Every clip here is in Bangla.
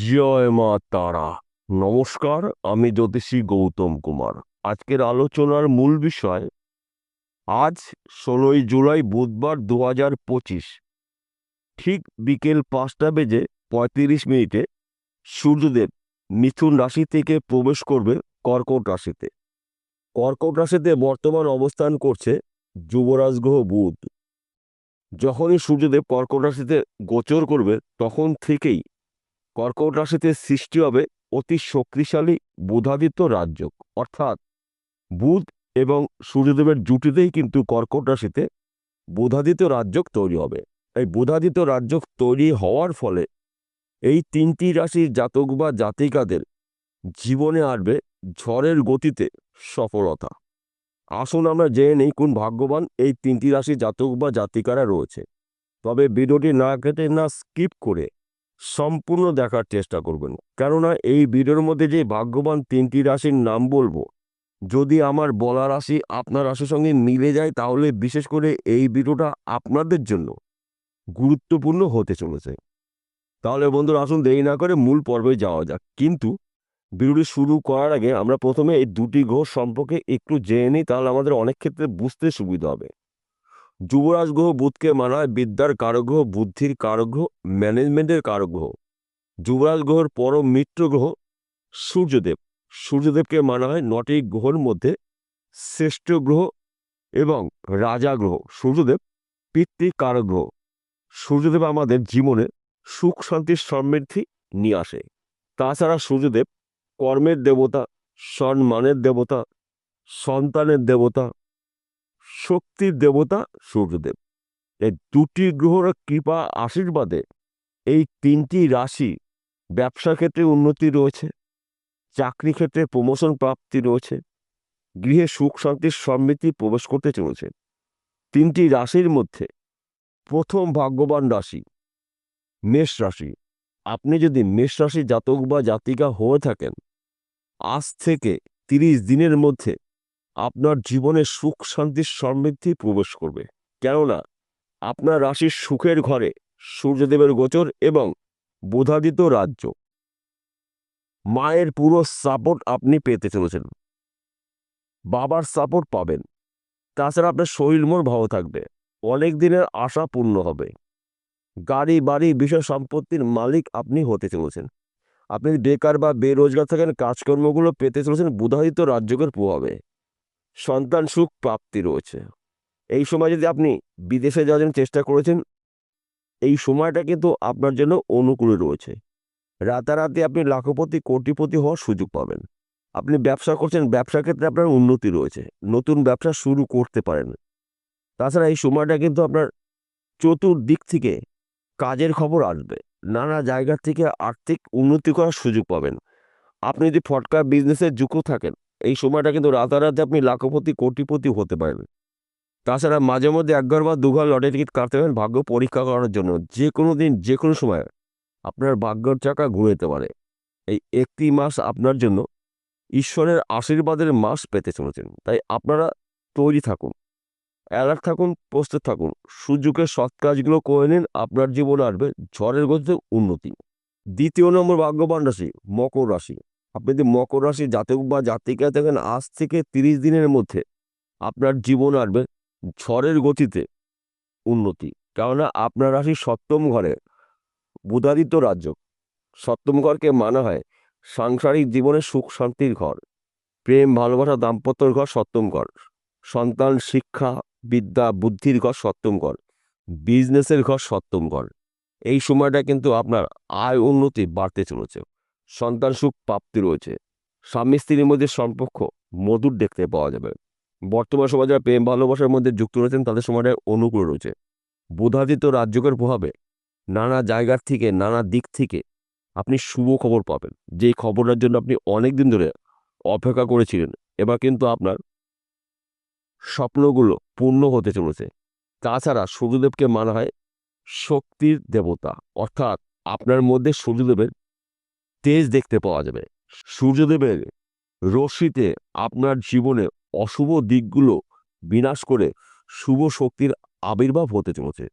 জয় মা তারা নমস্কার, আমি জ্যোতিষী গৌতম কুমার। আজকের আলোচনার মূল বিষয়, আজ ষোলোই জুলাই বুধবার দু পঁচিশ। ঠিক বিকেল পাঁচটা বেজে পঁয়ত্রিশ মিনিটে সূর্যদেব মিথুন রাশি থেকে প্রবেশ করবে কর্কট রাশিতে। কর্কট রাশিতে বর্তমান অবস্থান করছে যুবরাজ গ্রহ বুধ। যখনই সূর্যদেব কর্কট রাশিতে গোচর করবে, তখন থেকেই কর্কট রাশিতে সৃষ্টি হবে অতি শক্তিশালী বুধাদিত্য রাজ্য অর্থাৎ বুধ এবং সূর্যদেবের জুটিতেই কিন্তু কর্কট রাশিতে বুধাদিত্য রাজ্য তৈরি হবে। এই বুধাদিত্য রাজ্য তৈরি হওয়ার ফলে এই তিনটি রাশির জাতক বা জাতিকাদের জীবনে আসবে ঝড়ের গতিতে সফলতা। আসুন আমরা জেনে নেই কোন ভাগ্যবান এই তিনটি রাশির জাতক বা জাতিকারা রয়েছে। তবে ভিডিওটি না কেটে না স্কিপ করে সম্পূর্ণ দেখার চেষ্টা করবেন। কেননা এই ভিডিওর মধ্যে যে ভাগ্যবান তিনটি রাশির নাম বলব, যদি আমার বলা রাশি আপনার রাশির সঙ্গে মিলে যায়, তাহলে বিশেষ করে এই ভিডিওটা আপনাদের জন্য গুরুত্বপূর্ণ হতে চলেছে। তাহলে বন্ধুরা আসুন দেরি না করে মূল পর্বে যাওয়া যাক। কিন্তু ভিডিওটি শুরু করার আগে আমরা প্রথমে এই দুটি গ্রহ সম্পর্কে একটু জেনে নিই, তাহলে আমাদের অনেক ক্ষেত্রে বুঝতে সুবিধা হবে। যুবরাজ গ্রহ বুধকে মানায়, বিদ্যার কারগ্রহ বুদ্ধির কারগ্রহ ম্যানেজমেন্টের কারগ্রহ যুবরাজ গ্রহর পরম মিত্র গ্রহ সূর্যদেব। সূর্যদেবকে মানা হয় নটি গ্রহর মধ্যে শ্রেষ্ঠ গ্রহ এবং রাজা গ্রহ। সূর্যদেব পিতৃ গ্রহ। সূর্যদেব আমাদের জীবনে সুখ শান্তির সমৃদ্ধি নিয়ে আসে। তাছাড়া সূর্যদেব কর্মের দেবতা, সম্মানের দেবতা, সন্তানের দেবতা শক্তির দেবতা সূর্যদেব। এই দুটি গ্রহর কৃপা আশীর্বাদে এই তিনটি রাশি ব্যবসা ক্ষেত্রে উন্নতি রয়েছে, চাকরি ক্ষেত্রে প্রমোশন প্রাপ্তি রয়েছে, গৃহে সুখ শান্তির সমৃদ্ধি প্রবেশ করতে চলেছে। তিনটি রাশির মধ্যে প্রথম ভাগ্যবান রাশি মেষ রাশি। আপনি যদি মেষ রাশি জাতক বা জাতিকা হয়ে থাকেন, আজ থেকে তিরিশ দিনের মধ্যে আপনার জীবনে সুখ শান্তির সমৃদ্ধি প্রবেশ করবে। কেননা, আপনার রাশির সুখের ঘরে, সূর্যদেবের গোচর এবং বোধাদিত রাজ্য। মায়ের পুরো সাপোর্ট আপনি পেতে চলেছেন। বাবার সাপোর্ট পাবেন। তাছাড়া আপনার শরীর মন ভালো থাকবে। অনেক দিনের আশা পূর্ণ হবে। গাড়ি, বাড়ি, বিষয় সম্পত্তির মালিক আপনি হতে চলেছেন। আপনি বেকার বা বেরোজগার থাকেন, কাজকর্মগুলো পেতে চলেছেন, বুধাদিত রাজ্যকের প্রভাবে। সন্তান সুখ প্রাপ্তি রয়েছে। এই সময় যদি আপনি বিদেশে যাওয়ার জন্য চেষ্টা করেছেন, এই সময়টা কিন্তু আপনার জন্য অনুকূলে রয়েছে। রাতারাতি আপনি লাখপতি, কোটিপতি হওয়ার সুযোগ পাবেন। আপনি ব্যবসা করছেন, ব্যবসার ক্ষেত্রে আপনার উন্নতি রয়েছে। নতুন ব্যবসা শুরু করতে পারেন। তাছাড়া এই সময়টা কিন্তু আপনার চতুর্দিক থেকে কাজের খবর আসবে। নানা জায়গা থেকে আর্থিক উন্নতি করার সুযোগ পাবেন। আপনি যদি ফটকা বিজনেসে যুক্ত থাকেন এই সময়টা কিন্তু রাতারাতি আপনি লাখপতি, কোটিপতি হতে পারবেন। তাছাড়া মাঝে মধ্যে একবার বা দুঘর লটারি টিকিট কাটতে পারেন ভাগ্য পরীক্ষা করার জন্য। যে কোনো দিন, যে কোনো সময় আপনার ভাগ্যর চাকা ঘুরে যেতে পারে। এই একটি মাস আপনার জন্য ঈশ্বরের আশীর্বাদের মাস পেতে চলেছেন। তাই আপনারা তৈরি থাকুন, অ্যালার্ট থাকুন, প্রস্তুত থাকুন। সুযোগের সৎ কাজগুলো করে নিন, আপনার জীবনে আসবে ঝড়ের গতিতে উন্নতি। দ্বিতীয় নম্বর ভাগ্যবান রাশি, মকর রাশি। আপনি যদি মকর রাশি জাতক বা জাতিকা থাকেন, আজ থেকে তিরিশ দিনের মধ্যে আপনার জীবন আসবে ঝড়ের গতিতে উন্নতি। কেননা আপনার রাশি সপ্তম ঘরে বুধাদিত্য রাজ্য। সপ্তম ঘরকে মানা হয় সাংসারিক জীবনে সুখ শান্তির ঘর, প্রেম, ভালোবাসা, দাম্পত্যর ঘর সপ্তম ঘর, সন্তান, শিক্ষা, বিদ্যা, বুদ্ধির ঘর সপ্তম ঘর, বিজনেসের ঘর সপ্তম ঘর। এই সময়টা কিন্তু আপনার আয় উন্নতি বাড়তে চলেছে। সন্তান সুখ প্রাপ্তি রয়েছে। স্বামী স্ত্রীর মধ্যে সম্পর্ক মধুর দেখতে পাওয়া যাবে। বর্তমান সময় যারা প্রেম, ভালোবাসার মধ্যে যুক্ত রয়েছেন, তাদের সময়টা অনুকূল রয়েছে। বোধাদিত রাজ্যকের প্রভাবে নানা জায়গার থেকে, নানা দিক থেকে আপনি শুভ খবর পাবেন। যেই খবরটার জন্য আপনি অনেক দিন ধরে অপেক্ষা করেছিলেন, এবার কিন্তু আপনার স্বপ্নগুলো পূর্ণ হতে চলেছে। তাছাড়া সূর্যদেবকে মানা হয় শক্তির দেবতা, অর্থাৎ আপনার মধ্যে সূর্যদেবের তেজ দেখতে পাওয়া যাবে। সূর্যদেবের রশ্মিতে আপনার জীবনে অশুভ দিকগুলো বিনাশ করে শুভ শক্তির আবির্ভাব হতে চলেছে।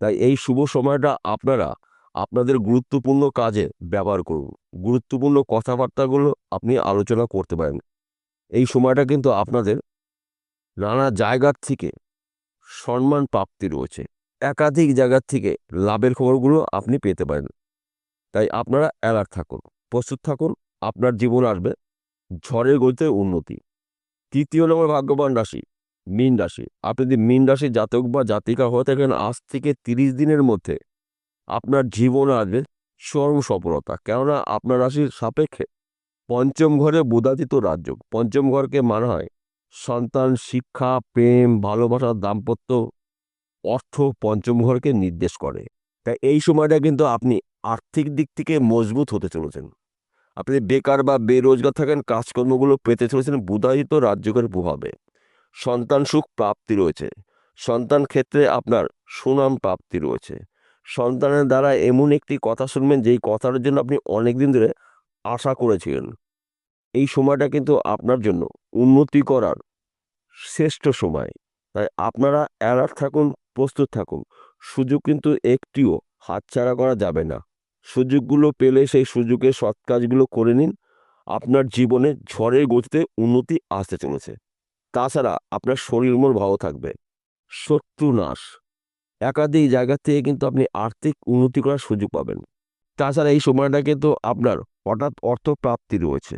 তাই এই শুভ সময়টা আপনারা আপনাদের গুরুত্বপূর্ণ কাজে ব্যবহার করুন। গুরুত্বপূর্ণ কথাবার্তাগুলো আপনি আলোচনা করতে পারেন। এই সময়টা কিন্তু আপনাদের নানা জায়গার থেকে সম্মান প্রাপ্তি রয়েছে। একাধিক জায়গার থেকে লাভের খবরগুলো আপনি পেতে পারেন। তাই আপনারা অ্যালার্ট থাকুন, প্রস্তুত থাকুন, আপনার জীবন আসবে ঝড়ের গতিতে উন্নতি। তৃতীয় নম্বর ভাগ্যবান রাশি, মীন রাশি। আপনি যদি মীন রাশি জাতক বা জাতিকা হয়ে থাকেন, আজ থেকে তিরিশ দিনের মধ্যে আপনার জীবন আসবে চরম সফলতা। কেননা আপনার রাশির সাপেক্ষে পঞ্চম ঘরে বুধাতীত রাজ্য। পঞ্চম ঘরকে মানা হয় সন্তান, শিক্ষা, প্রেম, ভালোবাসা, দাম্পত্য, অর্থ পঞ্চম ঘরকে নির্দেশ করে। তাই এই সময়টা কিন্তু আপনি আর্থিক দিক থেকে মজবুত হতে চলেছেন। আপনি বেকার বা বেরোজগার থাকেন, কাজকর্মগুলো পেতে চলেছেন, বুধায়িত রাজ্যকের প্রভাবে। সন্তান সুখ প্রাপ্তি রয়েছে। সন্তান ক্ষেত্রে আপনার সুনাম প্রাপ্তি রয়েছে। সন্তানের দ্বারা এমন একটি কথা শুনবেন, যেই কথার জন্য আপনি অনেক দিন ধরে আশা করেছিলেন। এই সময়টা কিন্তু আপনার জন্য উন্নতি করার শ্রেষ্ঠ সময়। তাই আপনারা অ্যালার্ট থাকুন, প্রস্তুত থাকুন। সুযোগ কিন্তু একটিও হাতছাড়া করা যাবে না। সুযোগগুলো পেলে সেই সুযোগে সৎ কাজগুলো করে নিন। আপনার জীবনে ঝড়ের গতিতে উন্নতি আসতে চলেছে। তাছাড়া আপনার শরীর মন ভালো থাকবে। শত্রু নাশ। একাধিক জায়গা থেকে কিন্তু আপনি আর্থিক উন্নতি করার সুযোগ পাবেন। তাছাড়া এই সময়টা কিন্তু আপনার হঠাৎ অর্থ প্রাপ্তি রয়েছে।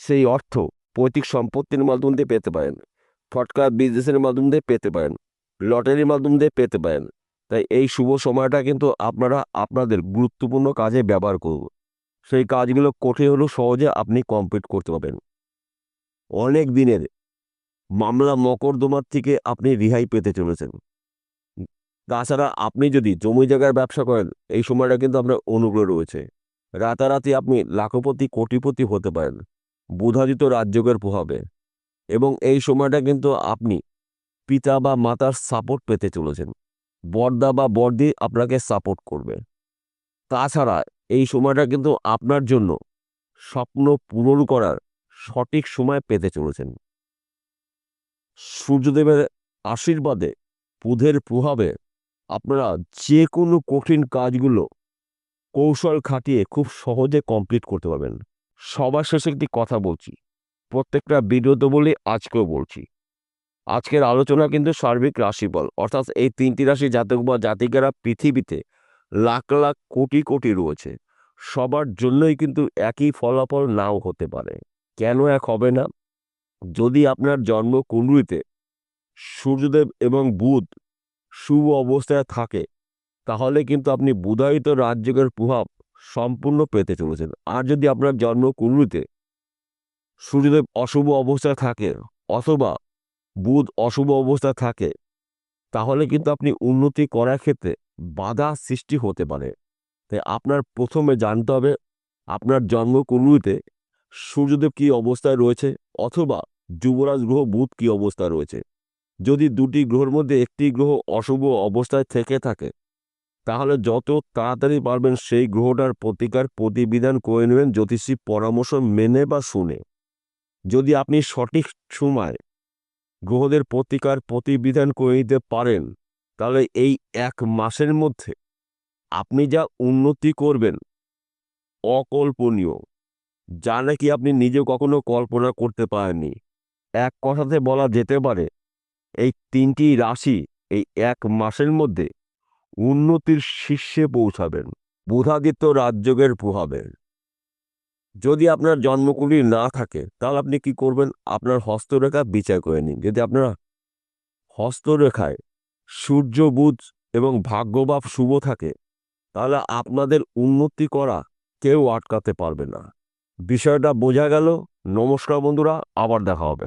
সেই অর্থ পৈতৃক সম্পত্তির মাধ্যম দিয়ে পেতে পারেন। ফটকা বিজনেসের মাধ্যম দিয়ে পেতে পারেন। লটারির মাধ্যম দিয়ে পেতে পারেন। তাই এই শুভ সময়টা কিন্তু আপনারা আপনাদের গুরুত্বপূর্ণ কাজে ব্যবহার করুন। সেই কাজগুলো কঠিন হলেও সহজে আপনি কমপ্লিট করতে পারবেন। অনেক দিনের মামলা মকদ্দমার থেকে আপনি রেহাই পেতে চলেছেন। তাছাড়া আপনি যদি জমি জায়গার ব্যবসা করেন, এই সময়টা কিন্তু আপনার অনুগ্রহ রয়েছে। রাতারাতি আপনি লাখপতি, কোটিপতি হতে পারেন। বুধাদিত রাজ্যকের প্রভাবে। এবং এই সময়টা কিন্তু আপনি পিতা বা মাতার সাপোর্ট পেতে চলেছেন। বর্দা বা বর্দি আপনাকে সাপোর্ট করবে। তাছাড়া এই সময়টা কিন্তু আপনার জন্য স্বপ্ন পূরণ করার সঠিক সময় পেতে চলেছেন। সূর্যদেবের আশীর্বাদে, বুধের প্রভাবে আপনারা যে কোনো কঠিন কাজগুলো কৌশল খাটিয়ে খুব সহজে কমপ্লিট করতে পারবেন। সবার শেষে একটি কথা বলছি, প্রত্যেকটা ভিডিওতে বলি, আজকেও বলছি। আজকের আলোচনা কিন্তু সার্বিক রাশিফল। অর্থাৎ এই তিনটি রাশি জাতক বা জাতিকারা পৃথিবীতে লাখ লাখ কোটি কোটি রয়েছে। সবার জন্যই কিন্তু একই ফলাফল নাও হতে পারে। কেন এক হবে না? যদি আপনার জন্ম কুণ্ডলিতে সূর্যদেব এবং বুধ শুভ অবস্থায় থাকে, তাহলে কিন্তু আপনি বুধায়িত রাজ্যের প্রভাব সম্পূর্ণ পেতে চলেছেন। আর যদি আপনার জন্ম কুণ্ডলিতে সূর্যদেব অশুভ অবস্থায় থাকে অথবা বুধ অশুভ অবস্থায় থাকে। তাহলে কিন্তু আপনি উন্নতি করার ক্ষেত্রে বাধা সৃষ্টি হতে পারে। তাই আপনার প্রথমে জানতে হবে, আপনার জন্মকুণ্ডলিতে সূর্যদেব কী অবস্থায় রয়েছে অথবা যুবরাজ গ্রহ, বুধ কী অবস্থায় রয়েছে। যদি দুটি গ্রহের মধ্যে একটি গ্রহ অশুভ অবস্থায় থেকে থাকে, তাহলে যত তাড়াতাড়ি পারবেন সেই গ্রহটার প্রতিকার প্রতিবিধান করে নেবেন, জ্যোতিষী পরামর্শ মেনে বা শুনে। যদি আপনি সঠিক সময় গ্রহদের প্রতিকার প্রতিবিধান করে নিতে পারেন, তাহলে এই এক মাসের মধ্যে আপনি যা উন্নতি করবেন অকল্পনীয়, যা নাকি আপনি নিজে কখনো কল্পনা করতে পারেননি। এক কথাতে বলা যেতে পারে, এই তিনটি রাশি এই এক মাসের মধ্যে উন্নতির শীর্ষে পৌঁছাবেন, বুধাদিত্য রাজযোগের প্রভাবে। যদি আপনার জন্মকুলি না থাকে, তাহলে আপনি কি করবেন? আপনার হস্তরেখা বিচার করে নিন। যদি আপনার হস্তরেখায় সূর্য বুধ এবং ভাগ্যবাপ শুভ থাকে, তাহলে আপনাদের উন্নতি করা কেউ আটকাতে পারবে না। বিষয়টা বোঝা গেল। নমস্কার বন্ধুরা, আবার দেখা হবে।